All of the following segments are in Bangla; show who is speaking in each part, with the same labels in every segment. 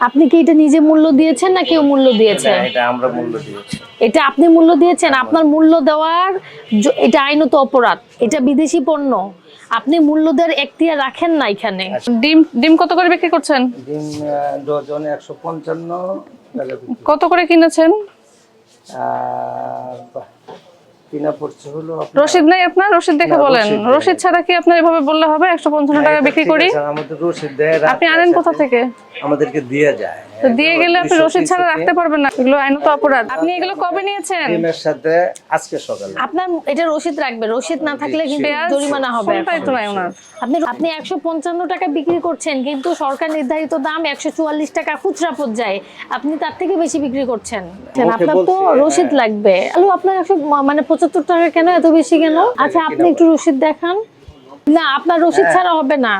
Speaker 1: আপনি কি এটা নিজে মূল্য দিয়েছেন না কেউ মূল্য দিয়েছে?
Speaker 2: এটা- আমরা মূল্য দিয়েছি।
Speaker 1: এটা আপনি মূল্য দিয়েছেন আপনার মূল্য দেওয়ার এটা আইনত অপরাধ এটা বিদেশি পণ্য। আপনি মূল্য দেওয়ার এখতিয়ার রাখেন না এখানে।
Speaker 3: ডিম ডিম কত করে বিক্রি করছেন?
Speaker 2: ডিম ডজন একশো পঞ্চান্ন টাকা বিক্রি।
Speaker 3: কত করে কিনেছেন?
Speaker 2: আর কিনা পড়ছে হলো
Speaker 3: রসিদ নাই আপনার? রসিদ দেখে বলেন।
Speaker 2: রসিদ
Speaker 3: ছাড়া কি আপনার এভাবে বললে হবে? একশো পঞ্চান্ন
Speaker 2: হ্যাঁ,
Speaker 3: টাকা বিক্রি করি?
Speaker 2: আমাদের রসিদ দেয়
Speaker 3: আপনি আনেন কোথা থেকে?
Speaker 2: আমাদেরকে দিয়ে যায়।
Speaker 3: তো দিয়ে গেলে আপনি রসিদ ছাড়া রাখতে পারবেন না। এগুলো আইনত অপরাধ। আপনি এগুলো কবে নিয়েছেন?
Speaker 2: ডিমের সাথে আজকে সকালে।
Speaker 1: আপনার এটা রসিদ রাখবে। রসিদ না থাকলে কিন্তু জরিমানা হবে
Speaker 3: কোনটাই তো নাই ওনার
Speaker 1: আপনি আপনি একশো পঞ্চান্ন টাকা বিক্রি করছেন কিন্তু সরকার নির্ধারিত দাম একশো চুয়াল্লিশ টাকা খুচরা পর্যায়ে। আপনি তার থেকে বেশি বিক্রি করছেন। আপনার তো রসিদ
Speaker 2: হ্যাঁ।
Speaker 1: লাগবে। আলু আপনার একশো মানে পঁচাত্তর টাকা কেন? এত বেশি কেন? আচ্ছা আপনি একটু রসিদ দেখান। না আপনার রসিদ
Speaker 2: হ্যাঁ।
Speaker 1: ছাড়া হবে না।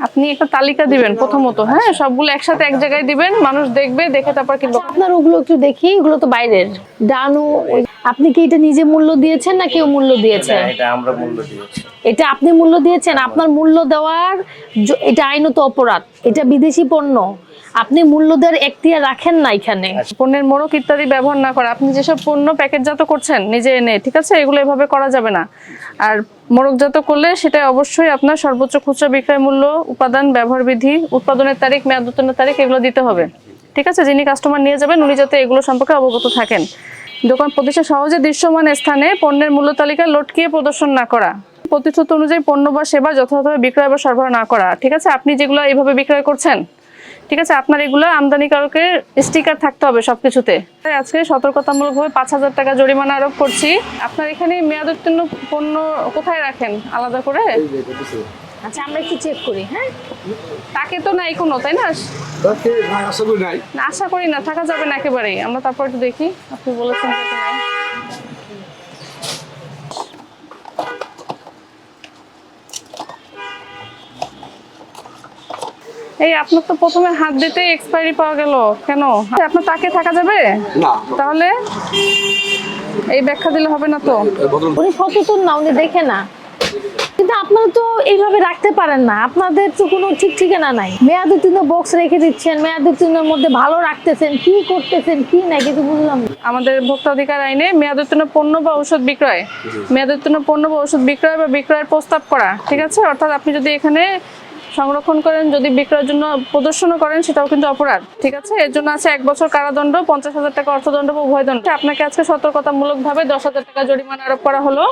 Speaker 3: আপনি একটা তালিকা দিবেন প্রথমত হ্যাঁ? সবগুলো একসাথে এক জায়গায় দিবেন মানুষ দেখবে দেখে তারপর কিন্তু
Speaker 1: আপনার ওগুলো একটু দেখি এগুলো তো বাইরের। ডানু ও আপনি কি এটা নিজে মূল্য দিয়েছেন না কেউ মূল্য দিয়েছে?
Speaker 2: এটা- আমরা মূল্য দিয়েছি।
Speaker 1: এটা আপনি মূল্য দিয়েছেন আপনার মূল্য দেওয়ার এটা আইনত অপরাধ এটা বিদেশি পণ্য। আপনি মূল্য দেওয়ার এখতিয়ার রাখেন না এখানে।
Speaker 3: পণ্যের মোড়ক ইত্যাদি ব্যবহার না করা। আপনি যেসব পণ্য প্যাকেটজাত করছেন নিজে এনে ঠিক আছে? এগুলো এভাবে করা যাবে না। আর মোড়কজাত করলে সেটা অবশ্যই আপনার সর্বোচ্চ খুচরা বিক্রয় মূল্য উপাদান ব্যবহার বিধি উৎপাদনের তারিখ মেয়াদ তারিখ এগুলো দিতে হবে। ঠিক আছে? যিনি কাস্টমার নিয়ে যাবেন উনি যাতে এগুলো সম্পর্কে অবগত থাকেন। দোকান প্রতিষ্ঠা সহজে দৃশ্যমান স্থানে পণ্যের মূল্য তালিকা লটকিয়ে প্রদর্শন না করা। প্রতিশ্রুতি অনুযায়ী পণ্য বা সেবা যথাযথভাবে বিক্রয় বা সরবরাহ না করা। ঠিক আছে? আপনি যেগুলো এইভাবে বিক্রয় করছেন ঠিক আছে আপনার এগুলো আমদানিকারকের স্টিকার থাকতে হবে সবকিছুতে। আজকে সতর্কতামূলকভাবে পাঁচ হাজার টাকা জরিমানা আরোপ করছি। আপনার এখানে মেয়াদ উত্তীর্ণ পণ্য কোথায় রাখেন? আলাদা করে?
Speaker 1: আচ্ছা আমরা একটু চেক করি হ্যাঁ?
Speaker 3: তাকে তো নাই কোনো তাই না?
Speaker 4: আশা করি
Speaker 3: না, আশা করি না থাকা যাবে না একেবারেই। আমরা তারপর একটু দেখি আপনি বলেছেন নাই। এই আপনার তো প্রথমে হাত দিতেই এক্সপায়ারি পাওয়া গেল কেন? আপনার তাকে থাকা যাবে?
Speaker 4: না।
Speaker 3: তাহলে এই ব্যাখ্যা দিলে হবে না তো।
Speaker 1: উনি সচেতন না উনি দেখে না। কিন্তু আপনারা তো এইভাবে রাখতে পারেন না। আপনাদের তো কোনো ঠিক ঠিকানা নাই। মেয়াদ উত্তীর্ণ বক্স রেখে দিচ্ছেন মেয়াদ উত্তীর্ণের মধ্যে ভালো রাখতেছেন কি করতেছেন কি নাই কিছু বুঝলাম
Speaker 3: আমাদের ভোক্তা অধিকার আইনে মেয়াদ উত্তীর্ণ পণ্য বা ঔষধ বিক্রয়। মেয়াদ উত্তীর্ণ পণ্য বা ঔষধ বিক্রয় বা বিক্রয়ের প্রস্তাব করা ঠিক আছে? অর্থাৎ আপনি যদি এখানে সংরক্ষণ করেন, যদি বিক্রয়ের জন্য প্রদর্শনও করেন, সেটাও কিন্তু অপরাধ। ঠিক আছে? এর জন্য আছে এক বছর কারাদণ্ড, পঞ্চাশ হাজার টাকা অর্থদণ্ড বা উভয় দণ্ড। আপনাকে আজকে সতর্কতামূলকভাবে দশ হাজার টাকা জরিমানা আরোপ করা হলো।